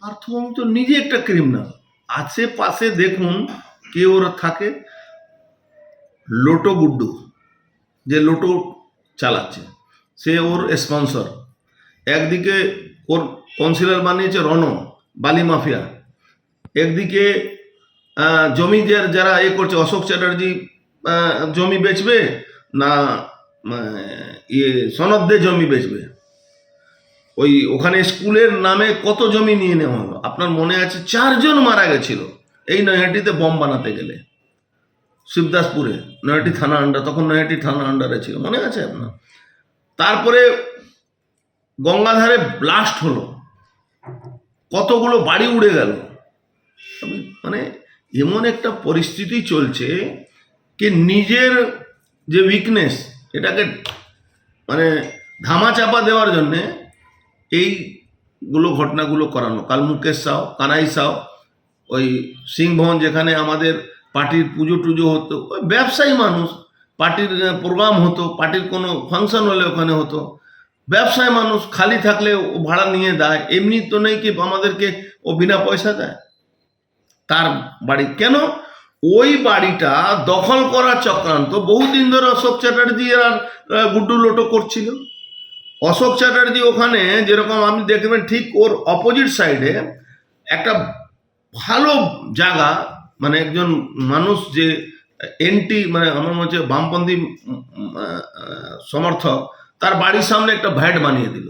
পার্থবাবু তো নিজে একটা ক্রিমিনাল আশেপাশে দেখুন কে ওরা থাকে, লোটো গুড্ডু, যে লোটো চালাচ্ছে। সে ওর স্পন্সর একদিকে ওর কাউন্সিলর বানিয়েছে রণ বালি মাফিয়া। একদিকে জমি যারা এ করছে, অশোক চ্যাটার্জি জমি বেচবে না ইয়ে সনদ দিয়ে জমি বেচবে। ওই ওখানে স্কুলের নামে কত জমি নিয়ে নেওয়া হলো? আপনার মনে আছে চারজন মারা গেছিল এই নৈহাটিতে বম বানাতে গেলে। শিবদাসপুরে, নৈহাটি থানা আন্ডার তখন নৈহাটি থানা আন্ডারে ছিল, মনে আছে আপনার? তারপরে গঙ্গাধারে ব্লাস্ট হলো। কতগুলো বাড়ি উড়ে গেল। মানে এমন একটা পরিস্থিতি চলছে কি নিজের যে উইকনেস এটাকে মানে ধামা চাপা দেওয়ার জন্যে এইগুলো ঘটনাগুলো করানো। কাল মুকেশ সাও কানাই সাও ওই সিংভবন যেখানে আমাদের পার্টির পুজো টুজো হতো, ওই ব্যবসায়ী মানুষ, পার্টির প্রোগ্রাম হতো, পার্টির কোনো ফাংশন হলে ওখানে হতো। ব্যবসায় মানুষ খালি থাকলে ও ভাড়া নিয়ে দেয়, এমনি তো নেই কি আমাদেরকে ও বিনা পয়সা দেয়? তার বাড়ি, কেন? ওই বাড়িটা দখল করার চক্রান্ত, বহুদিন ধরে অশোক চ্যাটার্জি আর গুড্ডু লোটো করছিল। অশোক চ্যাটার্জি ওখানে যেরকম আপনি দেখবেন ঠিক ওর অপোজিট সাইডে একটা ভালো জায়গা মানে একজন মানুষ যে এনটি মানে আমার মনে হচ্ছে বামপন্থী সমর্থক, তার বাড়ির সামনে একটা ভ্যাট বানিয়ে দিল।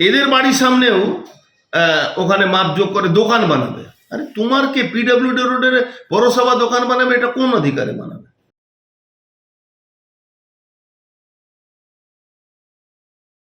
এদের বাড়ির সামনেও ওখানে মাপযোগ করে দোকান বানাবে। আরে তোমার কে পিডব্লিউডি রোডের পৌরসভা দোকান বানাবে? এটা কোন অধিকারে বানাবে?